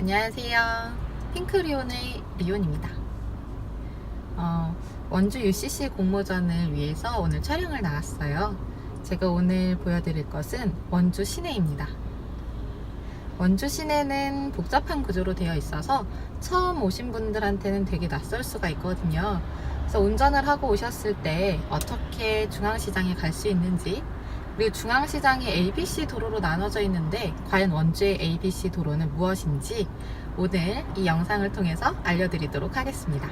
안녕하세요. 핑크리온의 리온입니다. 어, 원주 UCC 공모전을 위해서 오늘 촬영을 나왔어요. 제가 오늘 보여드릴 것은 원주 시내입니다. 원주 시내는 복잡한 구조로 되어 있어서 처음 오신 분들한테는 되게 낯설 수가 있거든요. 그래서 운전을 하고 오셨을 때 어떻게 중앙시장에 갈 수 있는지 그리고 중앙시장이 ABC 도로로 나눠져 있는데 과연 원주의 ABC 도로는 무엇인지 오늘 이 영상을 통해서 알려드리도록 하겠습니다.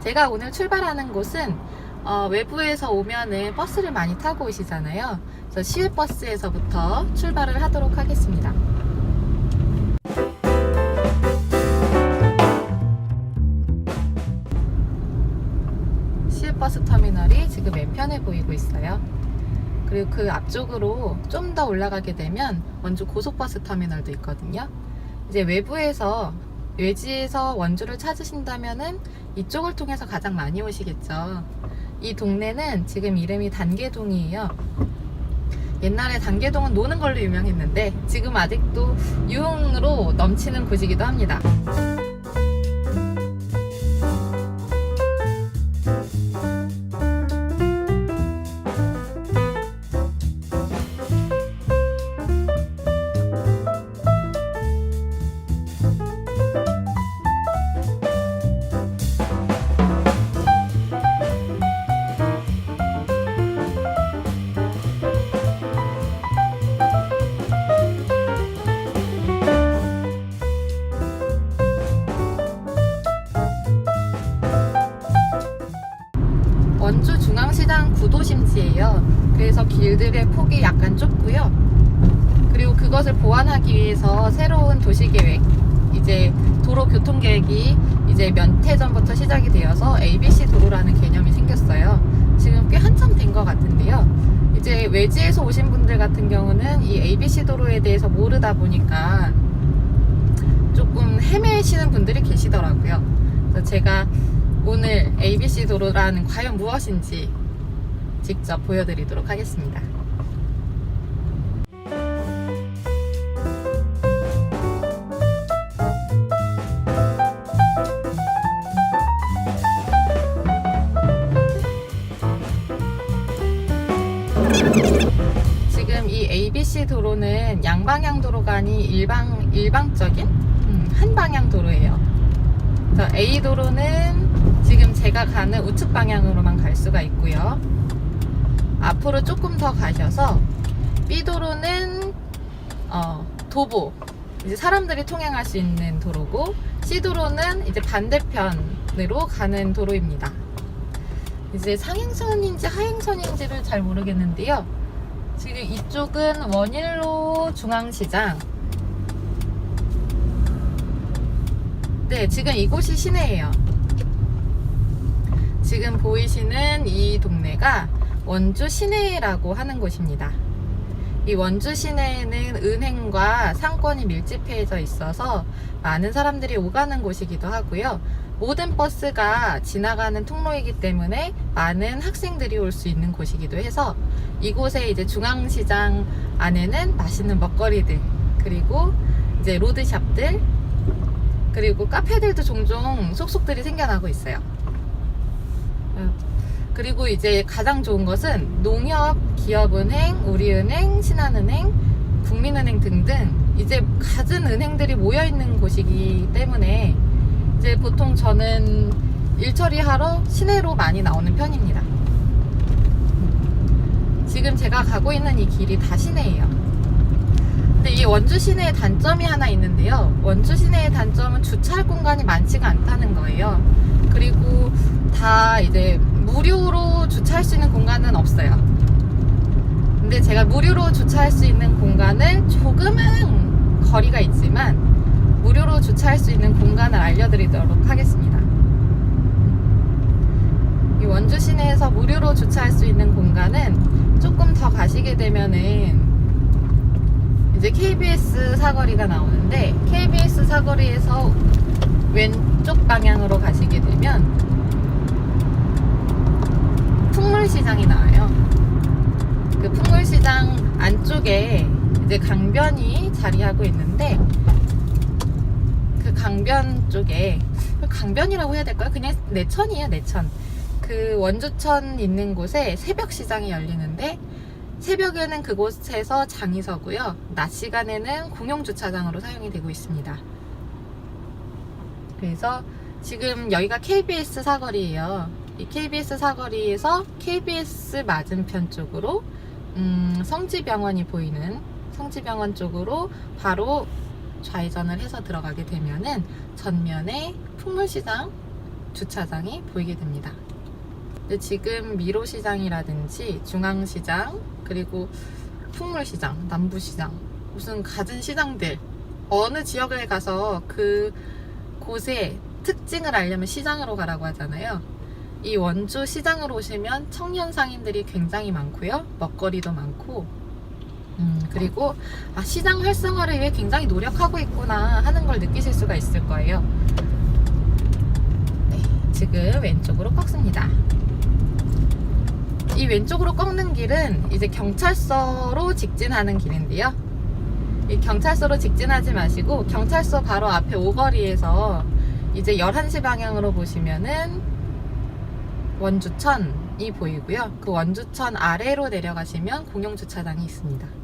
제가 오늘 출발하는 곳은 어, 외부에서 오면은 버스를 많이 타고 오시잖아요. 그래서 시외버스에서부터 출발을 하도록 하겠습니다. 시외버스 터미널이 지금 왼편에 보이고 있어요. 그리고 그 앞쪽으로 좀 더 올라가게 되면 원주 고속버스 터미널도 있거든요. 이제 외부에서 외지에서 원주를 찾으신다면은 이쪽을 통해서 가장 많이 오시겠죠. 이 동네는 지금 이름이 단계동이에요. 옛날에 단계동은 노는 걸로 유명했는데 지금 아직도 유흥으로 넘치는 곳이기도 합니다. 구도심지예요. 그래서 길들의 폭이 약간 좁고요. 그리고 그것을 보완하기 위해서 새로운 도시 계획, 이제 도로 교통 계획이 이제 몇해 전부터 시작이 되어서 ABC 도로라는 개념이 생겼어요. 지금 꽤 한참 된 것 같은데요. 이제 외지에서 오신 분들 같은 경우는 이 ABC 도로에 대해서 모르다 보니까 조금 헤매시는 분들이 계시더라고요. 그래서 제가 오늘 ABC 도로라는 과연 무엇인지 직접 보여드리도록 하겠습니다. 지금 이 ABC 도로는 양방향 도로가 아닌 일방, 일방적인 음, 한 방향 도로예요. A 도로는 지금 제가 가는 우측 방향으로만 갈 수가 있고요. 앞으로 조금 더 가셔서 B 도로는 어, 도보 이제 사람들이 통행할 수 있는 도로고 C 도로는 이제 반대편으로 가는 도로입니다. 이제 상행선인지 하행선인지를 잘 모르겠는데요. 지금 이쪽은 원일로 중앙시장 네, 지금 이곳이 시내예요. 지금 보이시는 이 동네가 원주 시내라고 하는 곳입니다. 이 원주 시내에는 은행과 상권이 밀집해져 있어서 많은 사람들이 오가는 곳이기도 하고요. 모든 버스가 지나가는 통로이기 때문에 많은 학생들이 올 수 있는 곳이기도 해서 이곳에 이제 중앙시장 안에는 맛있는 먹거리들 그리고 이제 로드샵들 그리고 카페들도 종종 속속들이 생겨나고 있어요. 음, 그리고 이제 가장 좋은 것은 농협, 기업은행, 우리은행, 신한은행, 국민은행 등등 이제 갖은 은행들이 모여 있는 곳이기 때문에 이제 보통 저는 일 처리하러 시내로 많이 나오는 편입니다. 지금 제가 가고 있는 이 길이 다 시내예요. 근데 이 원주 시내에 단점이 하나 있는데요. 원주 시내의 단점은 주차할 공간이 많지가 않다는 거예요. 그리고 다 이제 무료로 주차할 수 있는 공간은 없어요. 근데 제가 무료로 주차할 수 있는 공간을 조금은 거리가 있지만 무료로 주차할 수 있는 공간을 알려드리도록 하겠습니다. 이 원주 시내에서 무료로 주차할 수 있는 공간은 조금 더 가시게 되면은 이제 KBS 사거리가 나오는데 KBS 사거리에서 왼 쪽 방향으로 가시게 되면 풍물시장이 나와요. 그 풍물시장 안쪽에 이제 강변이 자리하고 있는데 강변 쪽에 강변이라고 해야 될까요? 그냥 내천이에요 내천 그 원주천 있는 곳에 새벽 시장이 열리는데 새벽에는 그곳에서 장이 서고요 낮 시간에는 공용 주차장으로 사용이 되고 있습니다 그래서 지금 여기가 KBS 사거리예요 이 KBS 사거리에서 KBS 맞은편 쪽으로 음, 성지병원이 보이는 성지병원 쪽으로 바로 좌회전을 해서 들어가게 되면은 전면에 풍물시장 주차장이 보이게 됩니다. 근데 지금 미로시장이라든지 중앙시장 그리고 풍물시장, 남부시장 무슨 갖은 시장들 어느 지역에 가서 그 곳의 특징을 알려면 시장으로 가라고 하잖아요. 이 원주 시장으로 오시면 청년 상인들이 굉장히 많고요. 먹거리도 많고 음, 그리고 아, 시장 활성화를 위해 굉장히 노력하고 있구나 하는 걸 느끼실 수가 있을 거예요. 네, 지금 왼쪽으로 꺾습니다. 이 왼쪽으로 꺾는 길은 이제 경찰서로 직진하는 길인데요. 이 경찰서로 직진하지 마시고 경찰서 바로 앞에 오거리에서 이제 11시 방향으로 보시면은 원주천이 보이고요. 그 원주천 아래로 내려가시면 공용 주차장이 있습니다.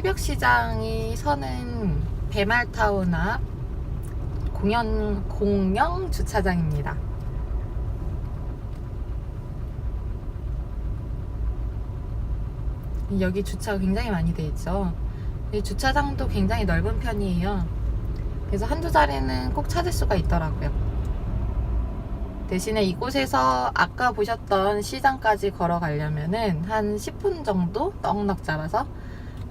새벽 시장이 서는 배말타운 앞 공연 공영 주차장입니다. 여기 주차가 굉장히 많이 돼 있죠. 이 주차장도 굉장히 넓은 편이에요. 그래서 한두 자리는 꼭 찾을 수가 있더라고요. 대신에 이곳에서 아까 보셨던 시장까지 걸어가려면은 한 10분 정도 넉넉 잡아서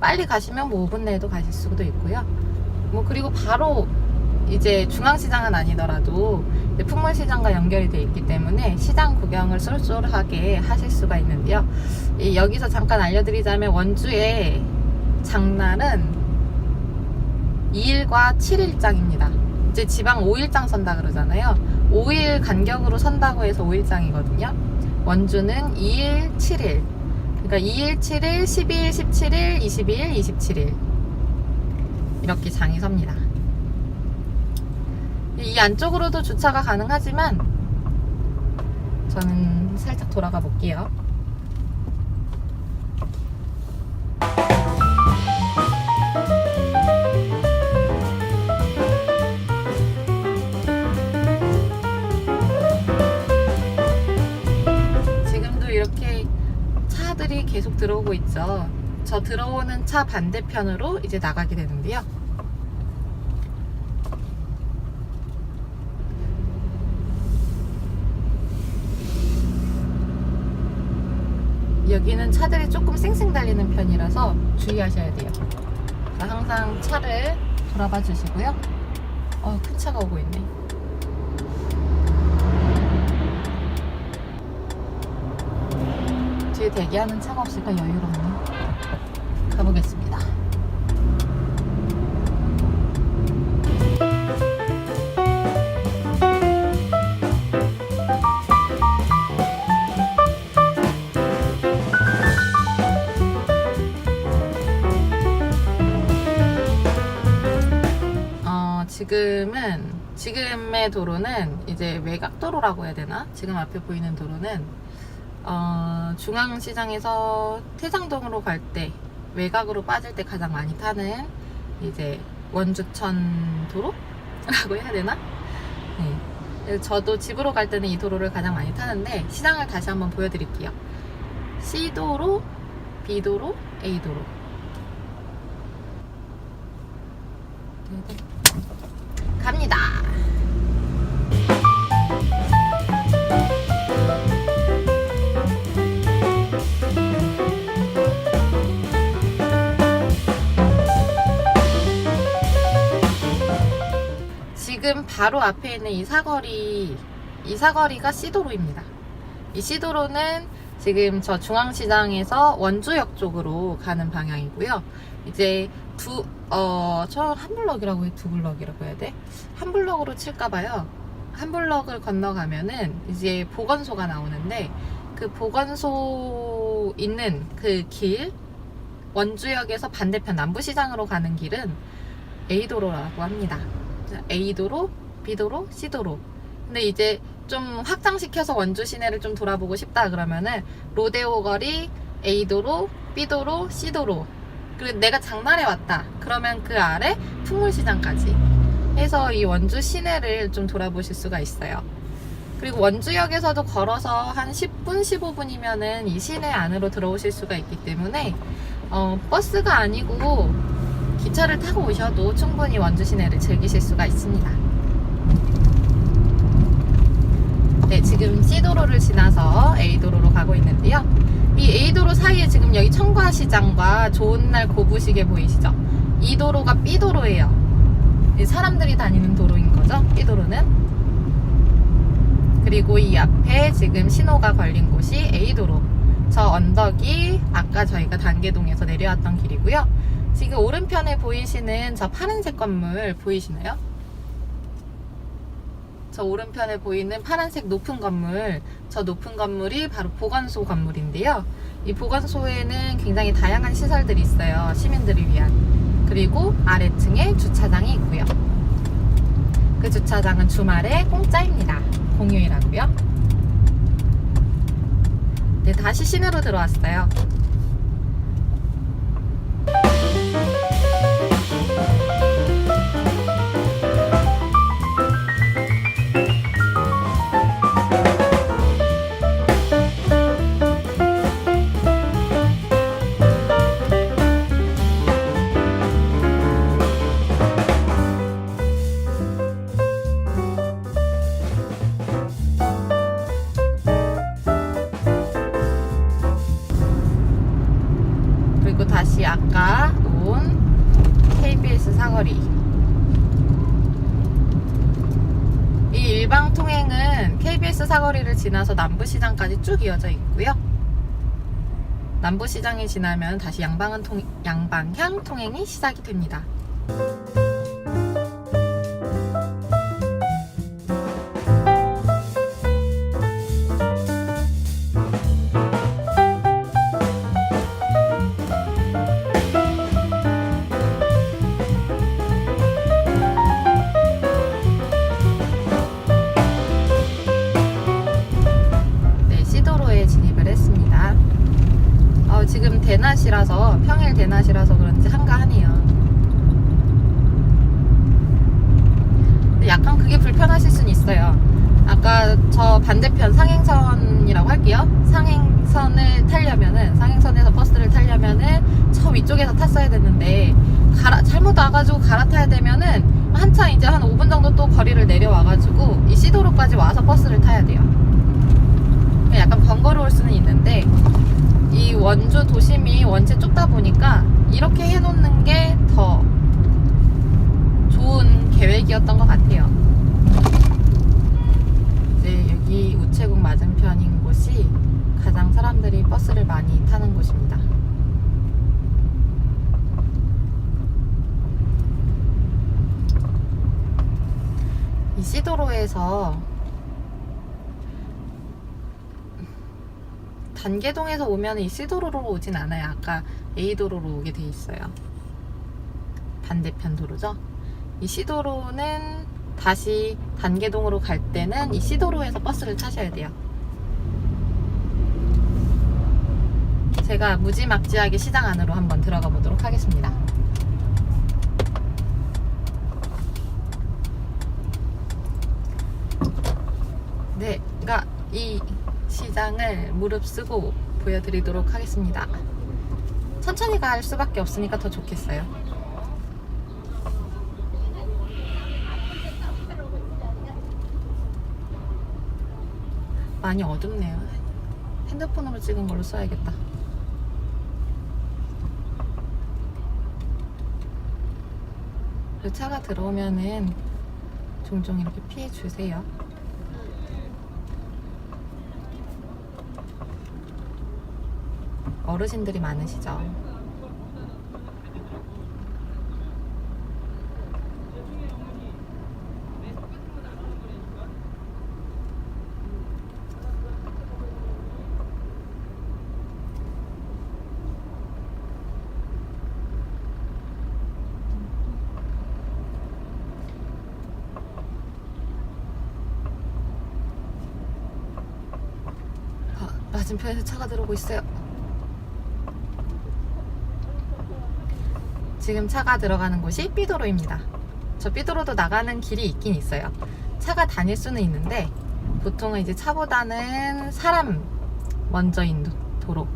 빨리 가시면 뭐 5분 내에도 가실 수도 있고요. 뭐 그리고 바로 이제 중앙시장은 아니더라도 풍물시장과 연결이 돼 있기 때문에 시장 구경을 쏠쏠하게 하실 수가 있는데요. 이 여기서 잠깐 알려드리자면 원주의 장날은 2일과 7일장입니다. 이제 지방 5일장 선다 그러잖아요. 5일 간격으로 선다고 해서 5일장이거든요. 원주는 2일, 7일. 그러니까 2일, 7일, 12일, 17일, 22일, 27일. 이렇게 장이 섭니다. 이 안쪽으로도 주차가 가능하지만 저는 살짝 돌아가 볼게요. 차들이 계속 들어오고 있죠. 저 들어오는 차 반대편으로 이제 나가게 되는데요. 여기는 차들이 조금 쌩쌩 달리는 편이라서 주의하셔야 돼요. 자, 항상 차를 돌아봐 주시고요. 어, 큰 차가 오고 있네. 뒤에 대기하는 차가 없으니까 여유롭네. 가보겠습니다. 어, 지금은 지금의 도로는 이제 외곽도로라고 해야 되나? 지금 앞에 보이는 도로는 어, 중앙시장에서 태장동으로 갈 때 외곽으로 빠질 때 가장 많이 타는 이제 원주천 도로라고 해야 되나? 네. 저도 집으로 갈 때는 이 도로를 가장 많이 타는데 시장을 다시 한번 보여드릴게요. C도로, B도로, A도로. 갑니다. 지금 바로 앞에 있는 이 사거리, 이 사거리가 C도로입니다. 이 C도로는 지금 저 중앙시장에서 원주역 쪽으로 가는 방향이고요. 이제 두, 어, 저한 블럭이라고 해, 두 블럭이라고 해야 돼? 한 블럭으로 칠까봐요. 한 블럭을 건너가면은 이제 보건소가 나오는데 그 보건소 있는 그 길, 원주역에서 반대편 남부시장으로 가는 길은 A도로라고 합니다. A도로, B도로, C도로. 근데 이제 좀 확장시켜서 원주 시내를 좀 돌아보고 싶다 그러면은 로데오 거리, A도로, B도로, C도로. 그리고 내가 장날에 왔다. 그러면 그 아래 풍물시장까지 해서 이 원주 시내를 좀 돌아보실 수가 있어요. 그리고 원주역에서도 걸어서 한 10분, 15분이면은 이 시내 안으로 들어오실 수가 있기 때문에 어, 버스가 아니고 기차를 타고 오셔도 충분히 원주 시내를 즐기실 수가 있습니다. 네, 지금 C도로를 지나서 A도로로 가고 있는데요. 이 A도로 사이에 지금 여기 청과시장과 좋은 날 고부시계 보이시죠? 이 도로가 B도로예요. 이 사람들이 다니는 도로인 거죠, B도로는. 그리고 이 앞에 지금 신호가 걸린 곳이 A도로. 저 언덕이 아까 저희가 단계동에서 내려왔던 길이고요. 지금 오른편에 보이시는 저 파란색 건물 보이시나요? 저 오른편에 보이는 파란색 높은 건물, 저 높은 건물이 바로 보건소 건물인데요. 이 보건소에는 굉장히 다양한 시설들이 있어요. 시민들을 위한. 그리고 아래층에 주차장이 있고요. 그 주차장은 주말에 공짜입니다. 공휴일하고요. 네, 다시 시내로 들어왔어요. 거리. 이 일방 통행은 KBS 사거리를 지나서 남부시장까지 쭉 이어져 있고요. 남부시장이 지나면 다시 양방은 통, 양방향 통행이 시작이 됩니다. 낮이라서 그런지 한가하네요. 근데 약간 그게 불편하실 수는 있어요. 아까 저 반대편 상행선이라고 할게요. 상행선을 타려면은 상행선에서 버스를 타려면은 저 위쪽에서 탔어야 됐는데 갈아, 잘못 와가지고 갈아타야 되면은 한참 이제 한 5분 정도 또 거리를 내려와가지고 이 C도로까지 와서 버스를 타야 돼요. 약간 번거로울 수는 있는데 이 원주 도심이 원체 좁다 보니까 이렇게 해놓는 게 더 좋은 계획이었던 것 같아요. 이제 여기 우체국 맞은편인 곳이 가장 사람들이 버스를 많이 타는 곳입니다. 이 C도로에서 단계동에서 오면 이 C도로로 오진 않아요. 아까 A도로로 오게 돼 있어요. 반대편 도로죠. 이 C도로는 다시 단계동으로 갈 때는 이 C도로에서 버스를 타셔야 돼요. 제가 무지막지하게 시장 안으로 한번 들어가 보도록 하겠습니다. 네, 그러니까 이 시장을 무릅쓰고 보여드리도록 하겠습니다. 천천히 갈 수밖에 없으니까 더 좋겠어요. 많이 어둡네요. 핸드폰으로 찍은 걸로 써야겠다. 그 차가 들어오면은 종종 이렇게 피해 주세요. 어르신들이 많으시죠. 아, 맞은편에서 차가 들어오고 있어요. 지금 차가 들어가는 곳이 삐도로입니다. 저 삐도로도 나가는 길이 있긴 있어요. 차가 다닐 수는 있는데 보통은 이제 차보다는 사람 먼저인 도- 도로.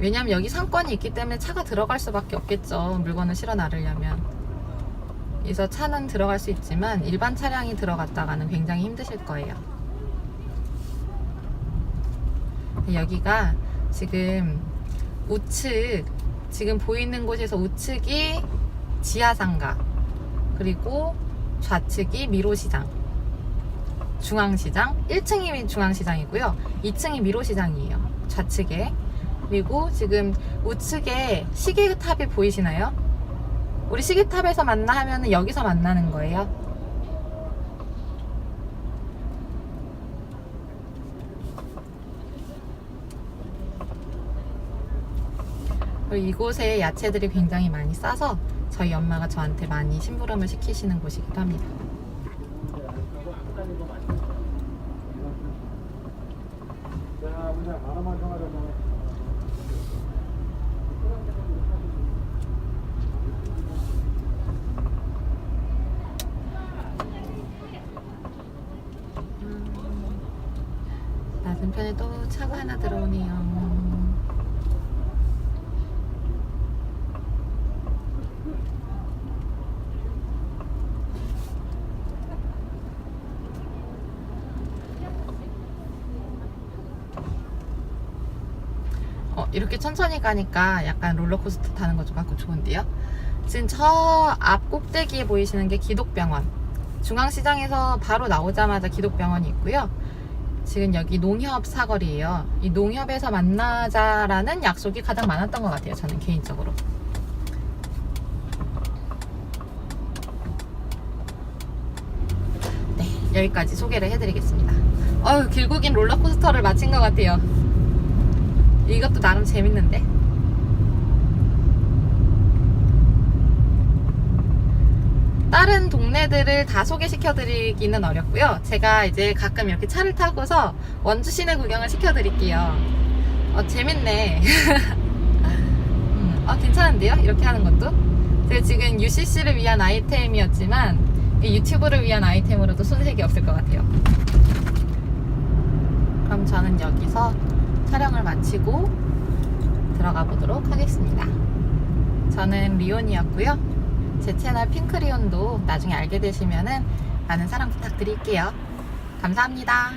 왜냐면 여기 상권이 있기 때문에 차가 들어갈 수밖에 없겠죠. 물건을 실어 나르려면. 그래서 차는 들어갈 수 있지만 일반 차량이 들어갔다가는 굉장히 힘드실 거예요. 여기가 지금 우측 지금 보이는 곳에서 우측이 지하상가 그리고 좌측이 미로시장 중앙시장 1층이 중앙시장이고요. 2층이 미로시장이에요. 좌측에. 그리고 지금 우측에 시계탑이 보이시나요? 우리 시계탑에서 만나 하면은 여기서 만나는 거예요 그리고 이곳에 야채들이 굉장히 많이 싸서 저희 엄마가 저한테 많이 심부름을 시키시는 곳이기도 합니다. 맞은편에 또 차가 하나 들어오네요. 어, 이렇게 천천히 가니까 약간 롤러코스터 타는 것좀 같고 좋은데요? 지금 저 앞 꼭대기에 보이시는 게 기독병원. 중앙시장에서 바로 나오자마자 기독병원이 있고요. 지금 여기 농협 사거리예요. 이 농협에서 만나자라는 약속이 가장 많았던 것 같아요. 저는 개인적으로. 네, 여기까지 소개를 해드리겠습니다. 어휴, 길고 긴 롤러코스터를 마친 것 같아요. 이것도 나름 재밌는데. 다른 동네들을 다 소개시켜드리기는 어렵고요. 제가 이제 가끔 이렇게 차를 타고서 원주 시내 구경을 시켜드릴게요. 어, 재밌네. 음, 어, 괜찮은데요? 이렇게 하는 것도? 제가 지금 UCC를 위한 아이템이었지만 이 유튜브를 위한 아이템으로도 손색이 없을 것 같아요. 그럼 저는 여기서 촬영을 마치고 들어가 보도록 하겠습니다. 저는 리온이었고요. 제 채널 핑크리온도 나중에 알게 되시면 많은 사랑 부탁드릴게요. 감사합니다.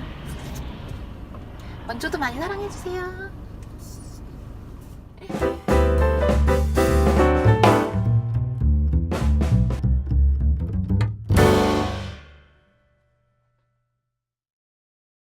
원조도 많이 사랑해주세요.